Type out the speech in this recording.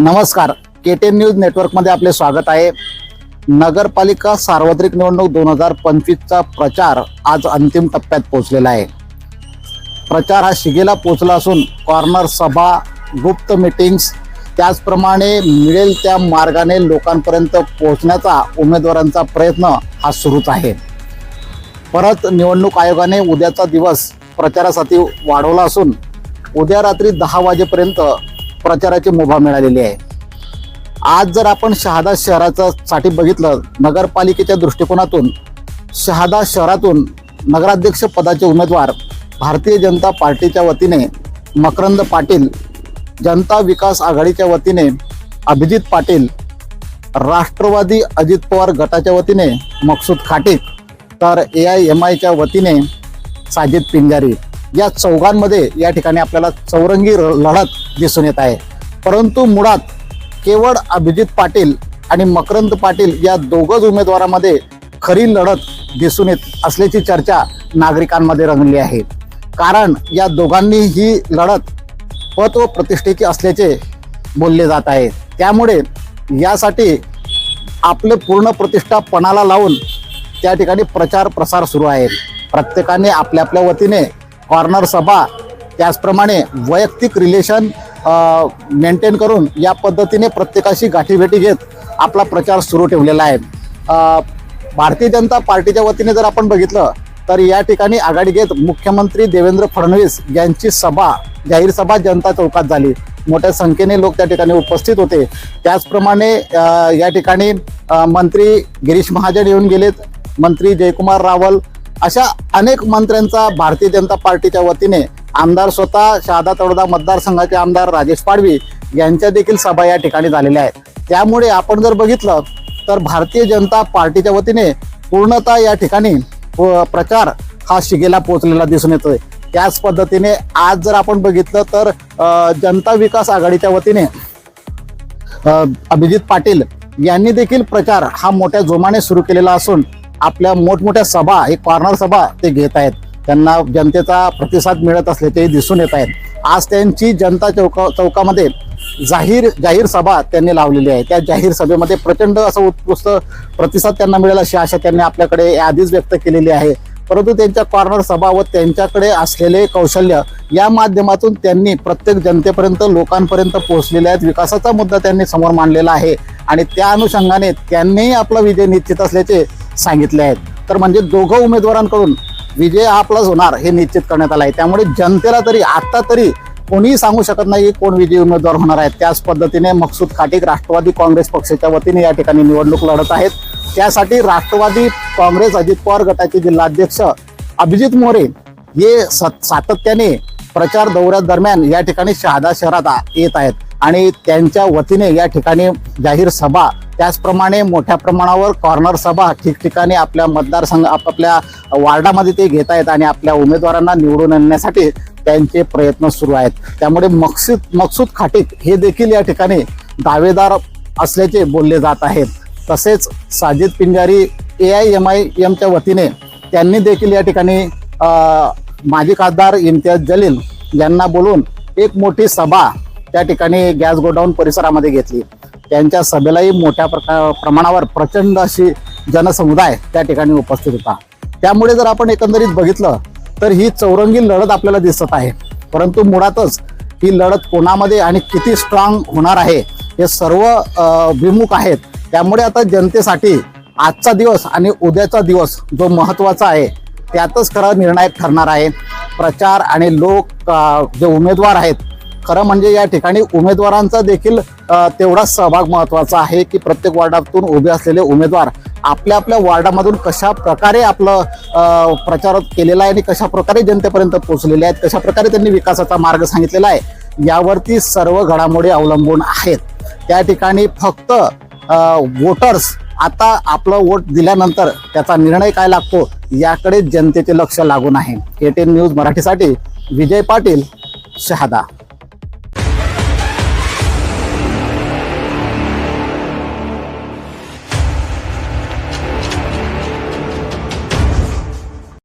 नमस्कार. के ten news नेटवर्कमध्ये आपले स्वागत आहे. नगरपालिका सार्वत्रिक निवडणूक दोन हजार पंचवीसचा प्रचार आज अंतिम टप्प्यात पोहोचलेला आहे. प्रचार हा शिगेला पोहोचला असून कॉर्नर सभा गुप्त मीटिंग्स त्याचप्रमाणे मिळेल त्या मार्गाने लोकांपर्यंत पोहोचण्याचा उमेदवारांचा प्रयत्न हा सुरूच आहे. परत निवडणूक आयोगाने उद्याचा दिवस प्रचारासाठी वाढवला असून उद्या रात्री दहा वाजेपर्यंत प्रचाराची मुभा मिळालेली आहे. आज जर आपण शहादा शहराचा साठी बघितलं नगरपालिकेच्या दृष्टिकोनातून शहादा शहरातून नगराध्यक्ष पदाचे उमेदवार भारतीय जनता पार्टीच्या वतीने मकरंद पाटील जनता विकास आघाडीच्या वतीने अभिजित पाटील राष्ट्रवादी अजित पवार गटाच्या वतीने मकसूद खाटीक तर ए आय एम आयच्या वतीने साजिद पिंजारी. या चौघांमध्ये या ठिकाणी आपल्याला चौरंगी लढत दिसून येत आहे. परंतु मुळात केवळ अभिजित पाटील आणि मकरंद पाटील या दोघंच उमेदवारामध्ये खरी लढत दिसून येत असल्याची चर्चा नागरिकांमध्ये रंगली आहे. कारण या दोघांनी ही लढत पद व प्रतिष्ठेची असल्याचे बोलले जात आहे. त्यामुळे यासाठी आपले पूर्ण प्रतिष्ठा पणाला लावून त्या ठिकाणी प्रचार प्रसार सुरू आहे. प्रत्येकाने आपल्या आपल्या वतीने कॉर्नर सभा त्याचप्रमाणे वैयक्तिक रिलेशन मेंटेन करून या पद्धतीने प्रत्येकाशी गाठीभेटी घेत आपला प्रचार सुरू ठेवलेला आहे. भारतीय जनता पार्टीच्या वतीने जर आपण बघितलं तर या ठिकाणी आघाडी घेत मुख्यमंत्री देवेंद्र फडणवीस यांची सभा जाहीर सभा जनता चौकात झाली. मोठ्या संख्येने लोक त्या ठिकाणी उपस्थित होते. त्याचप्रमाणे या ठिकाणी मंत्री गिरीश महाजन येऊन गेलेत. मंत्री जयकुमार रावल अशा अनेक मंत्र्यांचा भारतीय जनता पार्टीच्या वतीने आमदार स्वतः शहादा तळोदा मतदारसंघाचे आमदार राजेश पाडवी यांच्या देखील सभा या ठिकाणी झालेल्या आहेत. त्यामुळे आपण जर बघितलं तर भारतीय जनता पार्टीच्या वतीने पूर्णतः या ठिकाणी प- प्रचार हा शिगेला पोहोचलेला दिसून येतोय. त्याच पद्धतीने आज जर आपण बघितलं तर जनता विकास आघाडीच्या वतीने अभिजित पाटील यांनी देखील प्रचार हा मोठ्या जोमाने सुरू केलेला असून आपल्या मोठमोठ्या सभा हे कॉर्नर सभा ते घेत आहेत. त्यांना जनतेचा प्रतिसाद मिळत असल्याचे दिसून येत आहेत. आज त्यांची जनता चौका चौकामध्ये जाहीर जाहीर सभा त्यांनी लावलेली आहे. त्या जाहीर सभेमध्ये प्रचंड असं उत्कृष्ट प्रतिसाद त्यांना मिळेल अशी आशा त्यांनी आपल्याकडे आधीच व्यक्त केलेली आहे. परंतु त्यांच्या कॉर्नर सभा व त्यांच्याकडे असलेले कौशल्य या माध्यमातून त्यांनी प्रत्येक जनतेपर्यंत लोकांपर्यंत पोहोचलेले आहेत. विकासाचा मुद्दा त्यांनी समोर मांडलेला आहे. आणि त्या अनुषंगाने त्यांनीही आपला विजय निश्चित असल्याचे सांगितले आहेत. तर म्हणजे दोघं उमेदवारांकडून विजय आपलाच होणार हे निश्चित करण्यात आलं आहे त्यामुळे जनतेला तरी आत्ता तरी कोणीही सांगू शकत नाही की कोण विजयी उमेदवार होणार आहेत त्याच पद्धतीने मकसूद खाटीक राष्ट्रवादी काँग्रेस पक्षाच्या वतीने या ठिकाणी निवडणूक लढत आहेत. त्यासाठी राष्ट्रवादी काँग्रेस अजित पवार गटाचे जिल्हाध्यक्ष अभिजित मोरे हे सत- सातत्याने प्रचार दौऱ्यादरम्यान या ठिकाणी शहादा शहरात येत आहेत. आणि त्यांच्या वतीने या ठिकाणी जाहीर सभा त्याचप्रमाणे मोठ्या प्रमाणावर कॉर्नर सभा ठिकठिकाणी आपल्या मतदारसंघ आपापल्या वार्डामध्ये ते घेत आहेत आणि आपल्या उमेदवारांना निवडून आणण्यासाठी त्यांचे प्रयत्न सुरू आहेत. त्यामुळे मकसूद मकसूद खाटीक हे देखील या ठिकाणी दावेदार असल्याचे बोलले जात आहेत. तसेच Sajid Pinjari A I M I एमच्या वतीने त्यांनी देखील या ठिकाणी माजी खासदार इम्तियाज जलील यांना बोलून एक मोठी सभा त्या ठिकाणी गॅस गोडाऊन परिसरामध्ये घेतली. त्यांच्या सभेलाही मोठ्या प्रका प्रमाणावर प्रचंड अशी जनसमुदाय त्या ठिकाणी उपस्थित होता. त्यामुळे जर आपण एकंदरीत बघितलं तर ही चौरंगी लढत आपल्याला दिसत आहे. परंतु मुळातच ही लढत कोणामध्ये आणि किती स्ट्रॉंग होणार आहे हे सर्व विमुख आहेत. त्यामुळे आता जनतेसाठी आजचा दिवस आणि उद्याचा दिवस जो महत्त्वाचा आहे त्यातच खरं निर्णायक ठरणार आहे. प्रचार आणि लोक जे उमेदवार आहेत खरं म्हणजे या ठिकाणी उमेदवारांचा देखील तेवढा तेवढाच सहभाग महत्त्वाचा आहे की प्रत्येक वॉर्डातून उभे असलेले उमेदवार आपल्या आपल्या वार्डामधून कशा प्रकारे आपलं प्रचार केलेला आहे आणि कशा प्रकारे जनतेपर्यंत पोहोचलेले आहेत कशा प्रकारे त्यांनी विकासाचा मार्ग सांगितलेला आहे यावरती सर्व घडामोडी अवलंबून आहेत. त्या ठिकाणी फक्त वोटर्स आता आपलं वोट दिल्यानंतर त्याचा निर्णय काय लागतो याकडे जनतेचे लक्ष लागून आहे. एटीएन न्यूज मराठीसाठी विजय पाटील शहादा.